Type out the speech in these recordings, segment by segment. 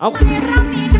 เ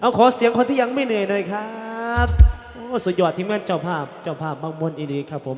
เอาขอเสียงคนที่ยังไม่เหนื่อยหน่อยครับ โอ้สุดยอดที่แม่นเจ้าภาพเจ้าภาพบางมวนอีดีครับผม